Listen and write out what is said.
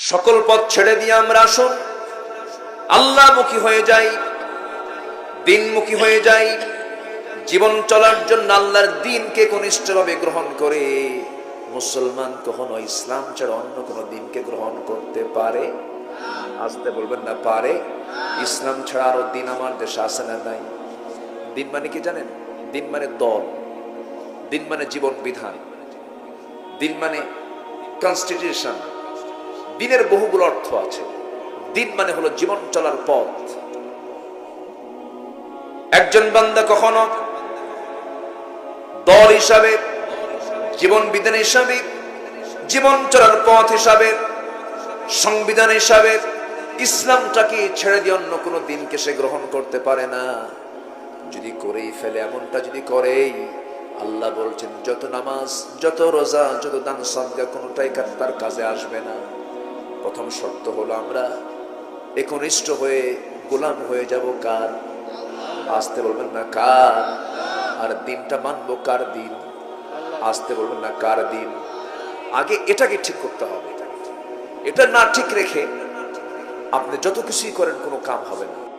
সকল পথ ছেড়ে দিয়ে আমরা আসুন। আল্লাহমুখী হয়ে যাই, দিনমুখী হয়ে যাই, জীবন চলার জন্য আল্লাহর দিনকে কনিষ্ঠভাবে গ্রহণ করে। মুসলমান কখনো ইসলাম ছাড়া অন্য কোনো দিনকে গ্রহণ করতে পারে? আসতে বলবেন না, পারে। ইসলাম ছাড়া আরও দিন আমার দেশে আসে না, নাই। দিন মানে কি জানেন? দিন মানে দল। দিন মানে জীবন বিধান। দিন মানে কনস্টিটিউশন দিনের বহুগুলো অর্থ আছে। দিন মানে হলো জীবন চলার পথ। একজন বান্দা কখনো দল হিসাবে, জীবন বিধান হিসাবে, জীবন চলার পথ হিসাবে, সংবিধান হিসাবে ইসলামটাকে ছেড়ে দিয়ে অন্য কোনো দিনকে সে গ্রহণ করতে পারে না। যদি করেই ফেলে, এমনটা যদি করেই, আল্লাহ বলছেন, যত নামাজ, যত রোজা, যত দান সদ্গা কোনোটাই তার কাজে আসবে না। প্রথম শর্ত হলো আমরা একনিষ্ঠ হয়ে গোলাম হয়ে যাব কার? আসতে বলবেন না কার? আর দিনটা মানবো কার দিন? আসতে বলবেন না কার দিন? আগে এটাকে ঠিক করতে হবে। এটা না ঠিক রেখে আপনি যত কিছুই করেন কোনো কাম হবে না।